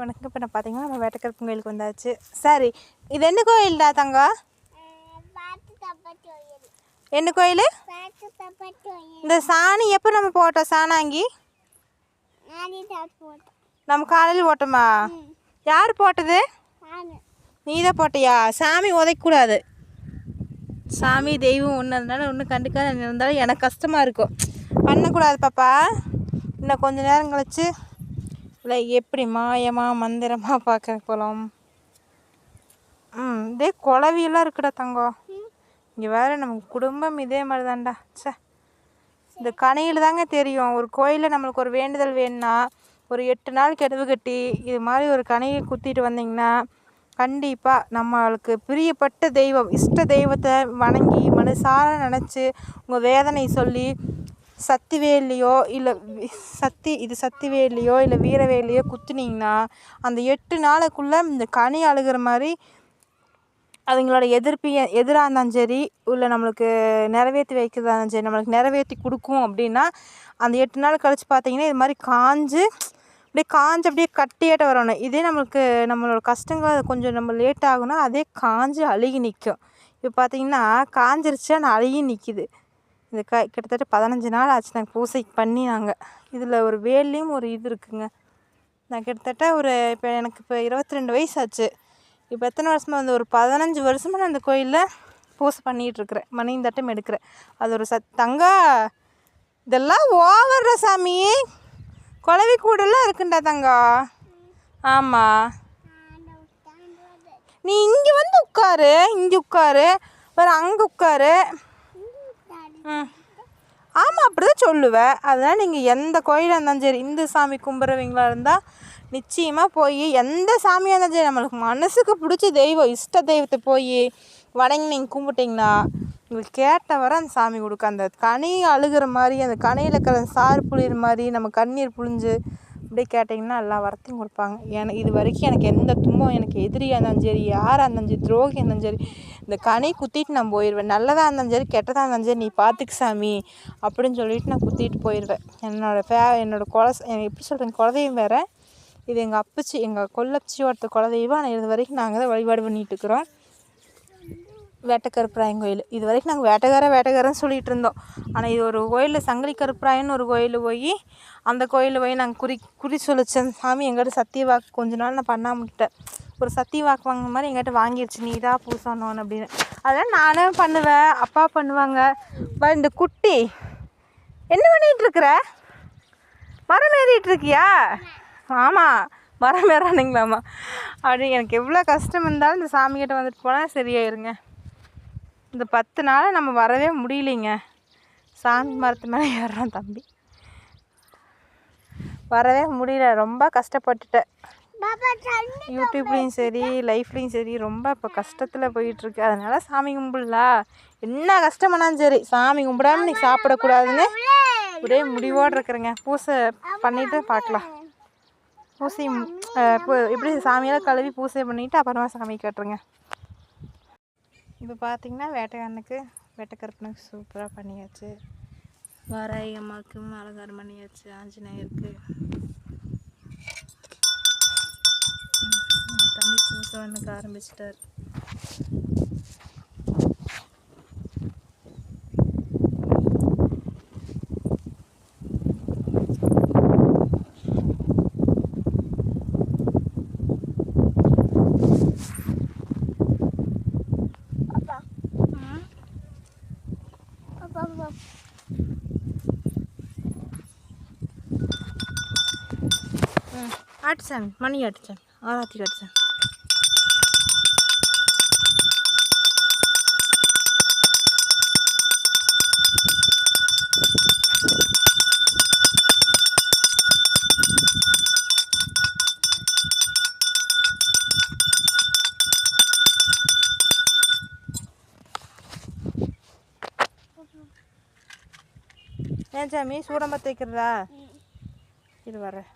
வணக்கம். இப்போ நான் பார்த்தீங்கன்னா நம்ம வேட்டக்கருப்பு கோயிலுக்கு வந்தாச்சு. சரி இது என்ன கோயில்டா தங்கம் என்ன கோயில்? இந்த சாணி எப்போ நம்ம போட்டோம்? சாணாங்கி? நம்ம காலையில் போட்டோமா? யார் போட்டது? நீ தான் போட்டியா? சாமி உதைக்கக்கூடாது. சாமி தெய்வம் ஒன்று அதனால ஒன்றும் கண்டுக்காத இருந்தாலும் எனக்கு கஷ்டமாக இருக்கும். பண்ணக்கூடாது பாப்பா. இன்னும் கொஞ்ச நேரம் கழிச்சு இல்லை எப்படி மாயமாக மந்திரமாக பார்க்க போகலாம் ம் இதே குழவியெல்லாம் இருக்குடா தங்கம் இங்கே வேறு நமக்கு குடும்பம் இதே மாதிரி தான்டா சே இந்த கனையில் தாங்க தெரியும். ஒரு கோயிலில் நம்மளுக்கு ஒரு வேண்டுதல் வேணும்னா ஒரு எட்டு நாள் கெடுவு கட்டி இது மாதிரி ஒரு கனையை குத்திட்டு வந்தீங்கன்னா கண்டிப்பாக நம்மளுக்கு பிரியப்பட்ட தெய்வம் இஷ்ட தெய்வத்தை வணங்கி மனசார நினச்சி உங்கள் வேதனை சொல்லி சக்திவேல்லையோ இல்லை சக்தி இது சக்திவேல்லையோ இல்லை வீரவேல்லையோ குத்துனீங்கன்னா அந்த எட்டு நாளுக்குள்ளே இந்த கனி அழுகிற மாதிரி அதுங்களோட எதிர்ப்பு எதிராக இருந்தாலும் சரி இல்லை நம்மளுக்கு நிறைவேற்றி வைக்கிறதா இருந்தாலும் சரி நம்மளுக்கு நிறைவேற்றி கொடுக்கும் அப்படின்னா அந்த எட்டு நாள் கழித்து பார்த்தீங்கன்னா இது மாதிரி காஞ்சு அப்படியே காஞ்சு அப்படியே கட்டியாட்ட வரணும். இதே நம்மளுக்கு நம்மளோட கஷ்டங்கள் கொஞ்சம் நம்ம லேட் ஆகுனா அதே காஞ்சு அழுகி நிற்கும் இப்போ பார்த்தீங்கன்னா காஞ்சிருச்சு நான் அழுகி நிற்கிது இது க கிட்டத்தட்ட பதினஞ்சு நாள் ஆச்சு நாங்கள் பூசை பண்ணி நாங்கள் இதில் ஒரு வேல்லையும் ஒரு இது இருக்குங்க. நான் கிட்டத்தட்ட ஒரு இப்போ எனக்கு இப்போ இருபத்தி ரெண்டு வயசு ஆச்சு இப்போ எத்தனை வருஷமாக வந்து ஒரு பதினஞ்சு வருஷமாக நான் அந்த கோயிலில் பூசை பண்ணிகிட்ருக்குறேன் மணியும் தட்டம் எடுக்கிறேன். அது ஒரு சத் தங்கா இதெல்லாம் ஓவர்ற சாமி. குழவி கூடெல்லாம் இருக்குண்டா தங்கா. ஆமாம் நீ இங்கே வந்து உட்காரு இங்கே உட்காரு வேறு அங்கே உட்காரு. ஆமாம் அப்படி தான் சொல்லுவேன் அதனால் நீங்கள் எந்த கோயிலாக இருந்தாலும் சரி இந்து சாமி கும்பிட்றவங்களா இருந்தால் நிச்சயமாக போய் எந்த சாமியாக இருந்தாலும் சரி நம்மளுக்கு மனசுக்கு பிடிச்ச தெய்வம் இஷ்ட தெய்வத்தை போய் வணங்கி நீங்கள் கும்பிட்டிங்கன்னா உங்களுக்கு கேட்ட வர அந்த சாமி கொடுக்க அந்த கனி அழுகிற மாதிரி அந்த கனியில் இருக்கிற சாறு புளிகிற மாதிரி நம்ம கண்ணீர் புழிஞ்சு இப்படி கேட்டிங்கன்னா எல்லா வரத்தையும் கொடுப்பாங்க. எனக்கு இது வரைக்கும் எனக்கு எந்த துன்பம் எனக்கு எதிரியாக இருந்தாலும் சரி யாராக இருந்தாலும் சரி துரோகியாக இருந்தாலும் சரி இந்த கனி குத்திட்டு நான் போயிடுவேன் நல்லதாக இருந்தாலும் சரி கெட்டதாக இருந்தாலும் சரி நீ பார்த்துக்கு சாமி அப்படின்னு சொல்லிட்டு நான் குத்திட்டு போயிடுவேன் என்னோடய ஃபே என்னோடய குல எப்படி சொல்கிறேன் குலதெய்வம் வேறு. இது எங்கள் அப்பச்சி எங்கள் கொல்லச்சி ஒருத்த குலதெய்வம். ஆனால் இது வரைக்கும் நாங்கள் தான் வழிபாடு பண்ணிகிட்டு இருக்கிறோம். வேட்டக்கருப்பராயன் கோயில். இது வரைக்கும் நாங்கள் வேட்டக்கார வேட்டக்காரன்னு சொல்லிகிட்டு இருந்தோம். ஆனால் இது ஒரு கோயிலில் சங்கிலி கருப்பராயன்னு ஒரு கோயில் போய் அந்த கோயிலில் போய் நாங்கள் குறி குறி சொல்லிச்சேன். சாமி எங்கிட்ட சத்திய வாக்கு கொஞ்ச நாள் நான் பண்ணாமட்டேன் ஒரு சத்திய வாக்கு வாங்கின மாதிரி எங்கிட்ட வாங்கிடுச்சு நீ தான் பூசணும் அப்படின்னு. அதெல்லாம் நானே பண்ணுவேன். அப்பா பண்ணுவாங்க. இந்த குட்டி என்ன பண்ணிகிட்டு இருக்கிற? மரம் ஏறிட்டு இருக்கியா? ஆமாம் மரம் ஏறானுங்களாம்மா அப்படி எனக்கு எவ்வளோ கஷ்டம் இருந்தாலும் இந்த சாமிக்கிட்ட வந்துட்டு போனால் சரியாயிருங்க. இந்த பத்து நாள் நம்ம வரவே முடியலைங்க. சாமி மரத்து மேலே ஏறுறான் தம்பி. வரவே முடியல. ரொம்ப கஷ்டப்பட்டுட்டேன். யூடியூப்லேயும் சரி லைஃப்லேயும் சரி ரொம்ப இப்போ கஷ்டத்தில் போயிட்டுருக்கு. அதனால் சாமி கும்பிடலா. என்ன கஷ்டமானாலும் சரி சாமி கும்பிடாம நீ சாப்பிடக்கூடாதுன்னு ஒரே முடிவோடு இருக்கிறேங்க. பூசை பண்ணிவிட்டு பார்க்கலாம் பூசை எப்படி சாமியெல்லாம் கழுவி பூசை பண்ணிவிட்டு அப்புறமா சாமி கட்டுருங்க. இப்போ பார்த்திங்கன்னா வேட்டைக்காரனுக்கு வேட்டைக்கருப்பனுக்கு சூப்பராக பண்ணியாச்சு. வாராய் அம்மாவுக்கும் அலங்காரம் பண்ணியாச்சு ஆஞ்சநேயருக்கு. தம்பி பூசவனுக்கு ஆரம்பிச்சிட்டார். அடிச்சான் மணி அடிச்சான் ஆராத்திக்கு அடிச்சான் ஏன் சாமி சூடம்பத்து வைக்கிறதா இது வரேன்.